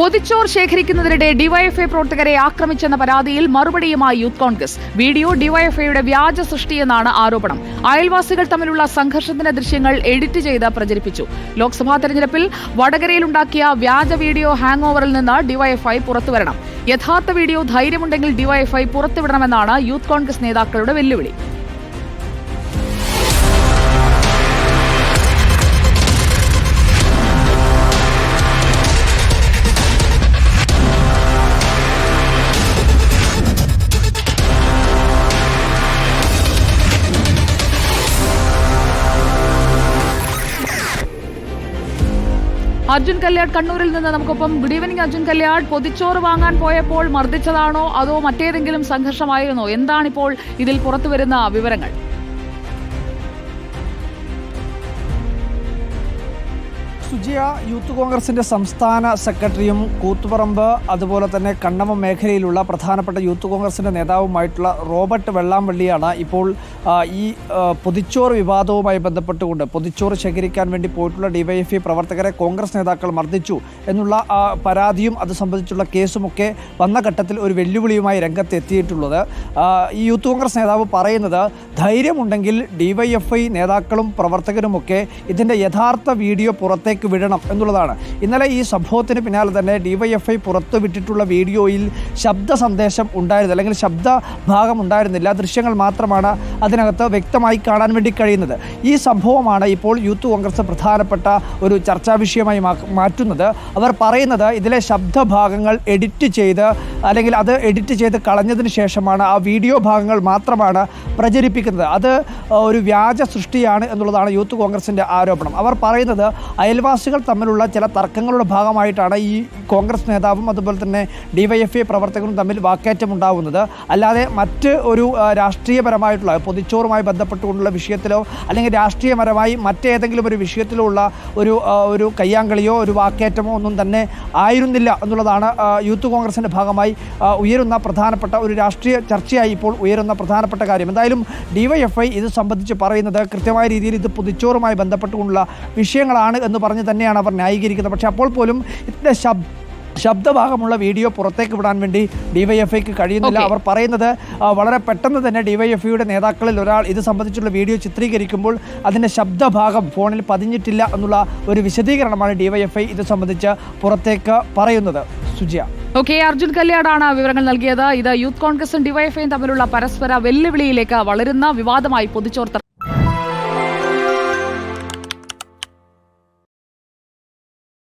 പൊതിച്ചോർ ശേഖരിക്കുന്നതിനിടെ DYFI പ്രവർത്തകരെ ആക്രമിച്ചെന്ന പരാതിയിൽ മറുപടിയുമായി യൂത്ത് കോൺഗ്രസ്. വീഡിയോ ഡിവൈഎഫ്ഐയുടെ വ്യാജ സൃഷ്ടിയെന്നാണ് ആരോപണം. അയൽവാസികൾ തമ്മിലുള്ള സംഘർഷത്തിന്റെ ദൃശ്യങ്ങൾ എഡിറ്റ് ചെയ്ത് പ്രചരിപ്പിച്ചു. ലോക്സഭാ തെരഞ്ഞെടുപ്പിൽ വടകരയിലുണ്ടാക്കിയ വ്യാജ വീഡിയോ ഹാങ് ഓവറിൽ നിന്ന് ഡിവൈഎഫ്ഐ പുറത്തുവരണം. യഥാർത്ഥ വീഡിയോ ധൈര്യമുണ്ടെങ്കിൽ ഡിവൈഎഫ്ഐ പുറത്തുവിടണമെന്നാണ് യൂത്ത് കോൺഗ്രസ് നേതാക്കളുടെ വെല്ലുവിളി. അർജുൻ കല്യാട് കണ്ണൂരിൽ നിന്ന് നമുക്കൊപ്പം ഗുഡ് ഈവനിങ് അർജുൻ കല്യാട് പൊതിച്ചോറ് വാങ്ങാൻ പോയപ്പോൾ മർദ്ദിച്ചതാണോ അതോ മറ്റേതെങ്കിലും സംഘർഷമായിരുന്നോ? എന്താണിപ്പോൾ ഇതിൽ പുറത്തുവരുന്ന വിവരങ്ങൾ? സുജിയ യൂത്ത് കോൺഗ്രസിന്റെ സംസ്ഥാന സെക്രട്ടറിയും കൂത്തുപറമ്പ് അതുപോലെ തന്നെ കണ്ണമം മേഖലയിലുള്ള പ്രധാനപ്പെട്ട യൂത്ത് കോൺഗ്രസിന്റെ നേതാവുമായിട്ടുള്ള റോബർട്ട് വെള്ളാമ്പള്ളിയാണ് ഇപ്പോൾ ഈ പൊതിച്ചോറ് വിവാദവുമായി ബന്ധപ്പെട്ടുകൊണ്ട് പൊതിച്ചോറ് ശേഖരിക്കാൻ വേണ്ടി പോയിട്ടുള്ള ഡിവൈഎഫ്ഐ പ്രവർത്തകരെ കോൺഗ്രസ് നേതാക്കൾ മർദ്ദിച്ചു എന്നുള്ള പരാതിയും അത് സംബന്ധിച്ചുള്ള കേസുമൊക്കെ വന്ന ഘട്ടത്തിൽ ഒരു വെല്ലുവിളിയുമായി രംഗത്ത് എത്തിയിട്ടുള്ളത് ഈ യൂത്ത് കോൺഗ്രസ് നേതാവ് പറയുന്നത് ധൈര്യമുണ്ടെങ്കിൽ ഡിവൈഎഫ്ഐ നേതാക്കളും പ്രവർത്തകരുമൊക്കെ ഇതിന്റെ യഥാർത്ഥ വീഡിയോ പുറത്തേക്ക് വിടണം എന്നുള്ളതാണ്. ഇന്നലെ ഈ സംഭവത്തിന് പിന്നാലെ തന്നെ ഡിവൈഎഫ്ഐ പുറത്തു വിട്ടിട്ടുള്ള വീഡിയോയിൽ ശബ്ദ സന്ദേശം ഉണ്ടായിരുന്നില്ല. അല്ലെങ്കിൽ ശബ്ദ ഭാഗം ഉണ്ടായിരുന്നില്ല. ദൃശ്യങ്ങൾ മാത്രമാണ് അതിനകത്ത് വ്യക്തമായി കാണാൻ വേണ്ടി കഴിയുന്നത്. ഈ സംഭവമാണ് ഇപ്പോൾ യൂത്ത് കോൺഗ്രസ് പ്രധാനപ്പെട്ട ഒരു ചർച്ചാ വിഷയമായി മാറ്റുന്നത്. അവർ പറയുന്നത് ഇതിലെ ശബ്ദഭാഗങ്ങൾ എഡിറ്റ് ചെയ്ത് അല്ലെങ്കിൽ അത് എഡിറ്റ് ചെയ്ത് കളഞ്ഞതിന് ശേഷമാണ് ആ വീഡിയോ ഭാഗങ്ങൾ മാത്രമാണ് പ്രചരിപ്പിക്കുന്നത്. അത് ഒരു വ്യാജ സൃഷ്ടിയാണ് എന്നുള്ളതാണ് യൂത്ത് കോൺഗ്രസിന്റെ ആരോപണം. അവർ പറയുന്നത് അയൽവാസികൾ തമ്മിലുള്ള ചില തർക്കങ്ങളുടെ ഭാഗമായിട്ടാണ് ഈ കോൺഗ്രസ് നേതാവും അതുപോലെ തന്നെ ഡിവൈഎഫ്ഐ പ്രവർത്തകരും തമ്മിൽ വാക്കേറ്റം ഉണ്ടാവുന്നത് അല്ലാതെ മറ്റ് ഒരു രാഷ്ട്രീയപരമായിട്ടുള്ള പൊതിച്ചോറുമായി ബന്ധപ്പെട്ടുകൊണ്ടുള്ള വിഷയത്തിലോ അല്ലെങ്കിൽ രാഷ്ട്രീയപരമായി മറ്റേതെങ്കിലും ഒരു വിഷയത്തിലോ ഉള്ള ഒരു ഒരു കയ്യാങ്കളിയോ ഒരു വാക്കേറ്റമോ ഒന്നും തന്നെ ആയിരുന്നില്ല എന്നുള്ളതാണ് യൂത്ത് കോൺഗ്രസിന്റെ ഭാഗമായി ഉയരുന്ന പ്രധാനപ്പെട്ട ഒരു രാഷ്ട്രീയ ചർച്ചയായി ഇപ്പോൾ ഉയരുന്ന പ്രധാനപ്പെട്ട കാര്യം. എന്തായാലും ഡിവൈഎഫ്ഐ ഇത് സംബന്ധിച്ച് പറയുന്നത് കൃത്യമായ രീതിയിൽ ഇത് പൊതിച്ചോറുമായി ബന്ധപ്പെട്ടുകൊണ്ടുള്ള വിഷയങ്ങളാണ് എന്ന് പറഞ്ഞ് തന്നെയാണ് അവർ ന്യായീകരിക്കുന്നത്. പക്ഷേ അപ്പോൾ പോലും ഇതിന്റെ ശബ് ശബ്ദഭാഗമുള്ള വീഡിയോ പുറത്തേക്ക് വിടാൻ വേണ്ടി ഡിവൈഎഫ്ഐക്ക് കഴിയുന്നില്ല. അവർ പറയുന്നത് വളരെ പെട്ടെന്ന് തന്നെ ഡിവൈഎഫ്ഐയുടെ നേതാക്കളിൽ ഒരാൾ ഇത് സംബന്ധിച്ചുള്ള വീഡിയോ ചിത്രീകരിക്കുമ്പോൾ അതിന്റെ ശബ്ദഭാഗം ഫോണിൽ പതിഞ്ഞിട്ടില്ല എന്നുള്ള ഒരു വിശദീകരണമാണ് ഡിവൈഎഫ്ഐ ഇത് സംബന്ധിച്ച് പുറത്തേക്ക് പറയുന്നത്. സുജിയ. ഓക്കെ അർജുൻ കല്യാടാണ് വിവരങ്ങൾ നൽകിയത്. ഇത് യൂത്ത് കോൺഗ്രസും ഡിവൈഎഫ്ഐയും തമ്മിലുള്ള പരസ്പര വെല്ലുവിളിയിലേക്ക് വളരുന്ന വിവാദമായി പൊതിച്ചോർ